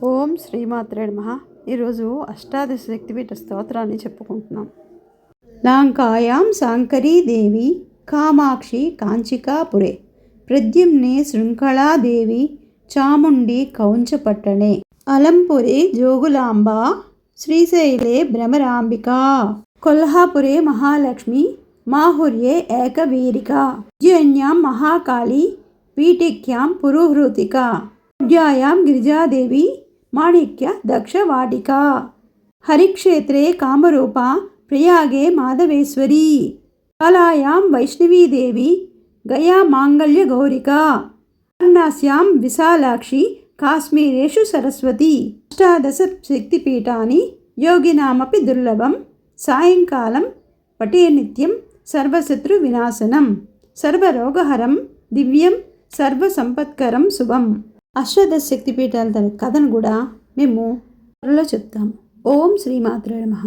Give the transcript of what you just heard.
ఓం శ్రీమాత్రే నమః. ఈరోజు అష్టాదశ శక్తిపీఠ స్తోత్రాన్ని చెప్పుకుంటున్నాం. లాంకాయాం శాంకరీ దేవి కామాక్షి కాంచికాపురే ప్రద్యుమ్నే శృంఖళాదేవి చాముండి కౌంచపట్టణే అలంపురి జోగులాంబ శ్రీశైలే భ్రమరాంబిక కొల్హాపురే మహాలక్ష్మి మాహుర్యే ఏకవీరిక ఉజ్జయిన్యాం మహాకాళి పీఠిక్యాం పురుహృతిక గిరిజాదేవి మాణిక్య దక్షవాటిక. హరిక్షేత్రే కామరూప ప్రయాగే మాధవేశ్వరీ. కళాయాం వైష్ణవీదేవి గయా మాంగళ్య గౌరిక. వారణాస్యాం విశాలాక్షి కాశ్మీరేషు సరస్వతి. అష్టాదశ శక్తిపీఠాన్ని యోగినామపి దుర్లభం. సాయంకాలం పటే నిత్యం సర్వశత్రు వినాశనం. సర్వరోగహరం దివ్యం సర్వసంపత్కరం శుభం. అశ్వదశ శక్తిపీఠాల తన కథను కూడా మేము త్వరలో చెప్తాము. ఓం శ్రీమాత్రే నమః.